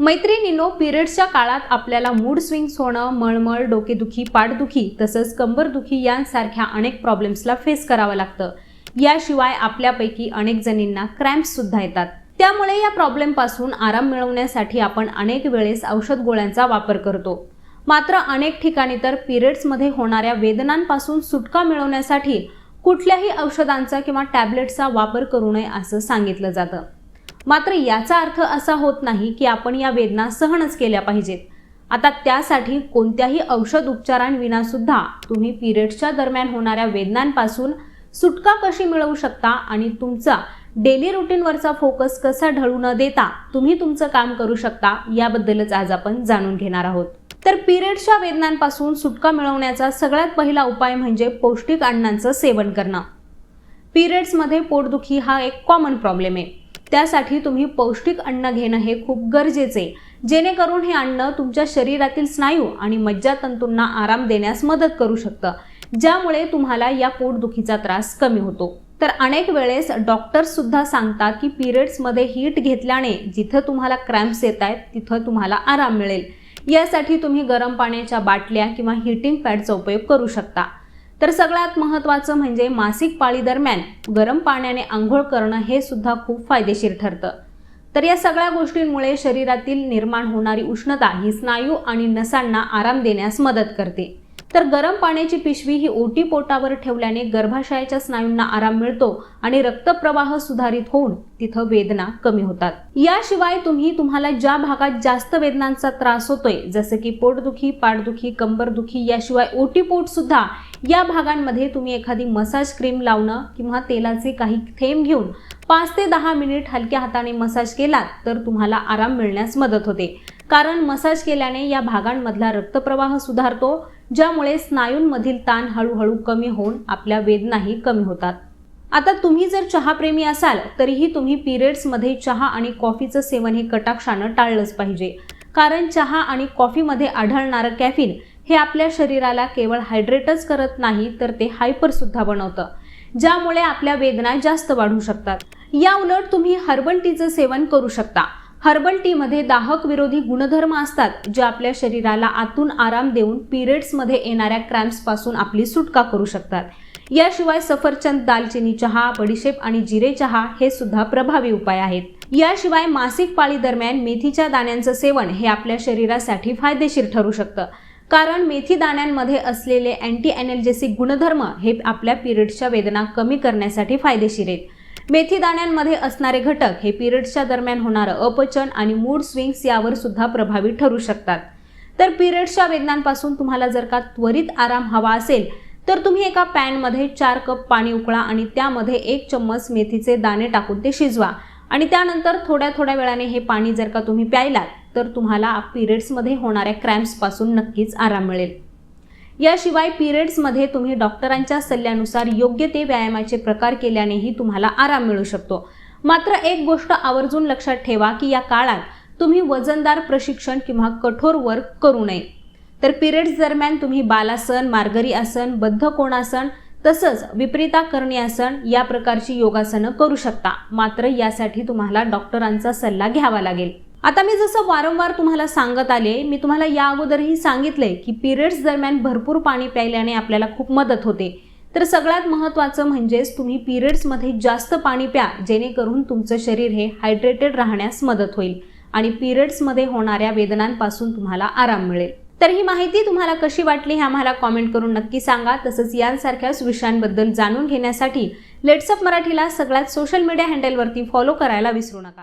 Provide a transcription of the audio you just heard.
मैत्रिणींनो पिरियड्सच्या काळात आपल्याला मूड स्विंग्स होणं मळमळ डोकेदुखी पाठदुखी तसंच कंबरदुखी यांसारख्या अनेक प्रॉब्लेम्सला फेस करावं लागतं. याशिवाय आपल्यापैकी अनेक जणींना क्रॅम्प्ससुद्धा येतात. त्यामुळे या प्रॉब्लेमपासून आराम मिळवण्यासाठी आपण अनेक वेळेस औषध गोळ्यांचा वापर करतो. मात्र अनेक ठिकाणी तर पिरियड्समध्ये होणाऱ्या वेदनांपासून सुटका मिळवण्यासाठी कुठल्याही औषधांचा किंवा टॅबलेटचा वापर करू नये असं सांगितलं जातं. मात्र याचा अर्थ असा होत नाही की आपण या वेदना सहनच केल्या पाहिजेत. आता त्यासाठी कोणत्याही औषध उपचारांविना सुद्धा तुम्ही पिरियड्सच्या दरम्यान होणाऱ्या वेदनांपासून सुटका कशी मिळवू शकता आणि तुमचा डेली रुटीनवरचा फोकस कसा ढळू न देता तुम्ही तुमचं काम करू शकता याबद्दलच आज आपण जाणून घेणार आहोत. तर पिरियड्सच्या वेदनांपासून सुटका मिळवण्याचा सगळ्यात पहिला उपाय म्हणजे पौष्टिक अन्नांचं सेवन करणं. पिरियड्समध्ये पोटदुखी हा एक कॉमन प्रॉब्लेम आहे. त्यासाठी तुम्ही पौष्टिक अन्न घेणं हे खूप गरजेचे. जेणेकरून हे अन्न तुमच्या शरीरातील स्नायू आणि मज्जातंतूंना आराम देण्यास मदत करू शकतं. ज्यामुळे तुम्हाला या पोटदुखीचा त्रास कमी होतो. तर अनेक वेळेस डॉक्टर्स सुद्धा सांगतात की पिरियड्समध्ये हीट घेतल्याने जिथं तुम्हाला क्रॅम्प्स येत आहेत तिथं तुम्हाला आराम मिळेल. यासाठी तुम्ही गरम पाण्याच्या बाटल्या किंवा हिटिंग पॅडचा उपयोग करू शकता. तर सगळ्यात महत्त्वाचं म्हणजे मासिक पाळी दरम्यान गरम पाण्याने आंघोळ करणं हे सुद्धा खूप फायदेशीर ठरतं. तर या सगळ्या गोष्टींमुळे शरीरातील निर्माण होणारी उष्णता ही स्नायू आणि नसांना आराम देण्यास मदत करते. तर गरम पाण्याची पिशवी ही ओटी पोटावर ठेवल्याने गर्भाशयाच्या स्नायूंना आराम मिळतो आणि रक्तप्रवाह सुधारित होऊन तिथं वेदना कमी होतात. याशिवाय तुम्ही तुम्हाला ज्या भागात जास्त वेदनांचा त्रास होतोय जसं की पोटदुखी पाठदुखी कंबरदुखी याशिवाय ओटीपोट सुद्धा या भागांमध्ये तुम्ही एखादी मसाज क्रीम लावणं किंवा तेलाचे काही थेंब घेऊन पाच ते दहा मिनिट हलक्या हाताने मसाज केलात तर तुम्हाला आराम मिळण्यास मदत होते. कारण मसाज केल्याने या भागांमधला रक्तप्रवाह सुधारतो ज्यामुळे स्नायूंमधील ताण हळूहळू कमी होऊन आपल्या वेदनाही कमी होतात. आता तुम्ही जर चहाप्रेमी असाल तरीही तुम्ही पिरियड्समध्ये चहा आणि कॉफीचं सेवन हे कटाक्षानं टाळलंच पाहिजे. कारण चहा आणि कॉफीमध्ये आढळणारं कॅफिन हे आपल्या शरीराला केवळ हायड्रेटच करत नाही तर ते हायपरसुद्धा बनवतं. ज्यामुळे आपल्या वेदना जास्त वाढू शकतात. या उलट तुम्ही हर्बल टीचं सेवन करू शकता. हर्बल टीमध्ये दाहक विरोधी गुणधर्म असतात जे आपल्या शरीराला आतून आराम देऊन पिरियड्समध्ये येणाऱ्या क्रॅम्प्सपासून आपली सुटका करू शकतात. याशिवाय सफरचंद दालचिनी चहा बडीशेप आणि जिरे चहा हे सुद्धा प्रभावी उपाय आहेत. याशिवाय मासिक पाळी दरम्यान मेथीच्या दाण्यांचं सेवन हे आपल्या शरीरासाठी फायदेशीर ठरू शकतं. कारण मेथी दाण्यांमध्ये असलेले अँटी एनर्जेसिक गुणधर्म हे आपल्या पिरियड्सच्या वेदना कमी करण्यासाठी फायदेशीर आहेत. मेथी दाण्यांमध्ये असणारे घटक हे पिरियड्सच्या दरम्यान होणारं अपचन आणि मूड स्विंग्स यावर सुद्धा प्रभावी ठरू शकतात. तर पिरियड्सच्या वेदनांपासून तुम्हाला जर का त्वरित आराम हवा असेल तर तुम्ही एका पॅनमध्ये चार कप पाणी उकळा आणि त्यामध्ये एक चम्मच मेथीचे दाणे टाकून ते शिजवा. आणि त्यानंतर थोड्या थोड्या वेळाने हे पाणी जर का तुम्ही प्यायलात तर तुम्हाला पिरियड्समध्ये होणाऱ्या क्रॅम्प्सपासून नक्कीच आराम मिळेल. याशिवाय पिरियड्समध्ये तुम्ही डॉक्टरांच्या सल्ल्यानुसार योग्य ते व्यायामाचे प्रकार केल्यानेही तुम्हाला आराम मिळू शकतो. मात्र एक गोष्ट आवर्जून लक्षात ठेवा की या काळात तुम्ही वजनदार प्रशिक्षण किंवा कठोर वर्क करू नये. तर पिरियड्स दरम्यान तुम्ही बालासन मार्गरी आसन बद्ध कोणासन तसंच विपरीताकरणी आसन या प्रकारची योगासनं करू शकता. मात्र यासाठी तुम्हाला डॉक्टरांचा सल्ला घ्यावा लागेल. आता मी जसं वारंवार तुम्हाला सांगत आले मी तुम्हाला या अगोदरही सांगितलंय की पिरियड्स दरम्यान भरपूर पाणी प्यायल्याने आपल्याला खूप मदत होते. तर सगळ्यात महत्त्वाचं म्हणजेच तुम्ही पिरियड्समध्ये जास्त पाणी प्या जेणेकरून तुमचं शरीर हे हायड्रेटेड राहण्यास मदत होईल आणि पिरियड्समध्ये होणाऱ्या वेदनांपासून तुम्हाला आराम मिळेल. तर ही माहिती तुम्हाला कशी वाटली हे आम्हाला कॉमेंट करून नक्की सांगा. तसंच यांसारख्याच विषयांबद्दल जाणून घेण्यासाठी लेट्सअप मराठीला सगळ्यात सोशल मीडिया हँडलवरती फॉलो करायला विसरू नका.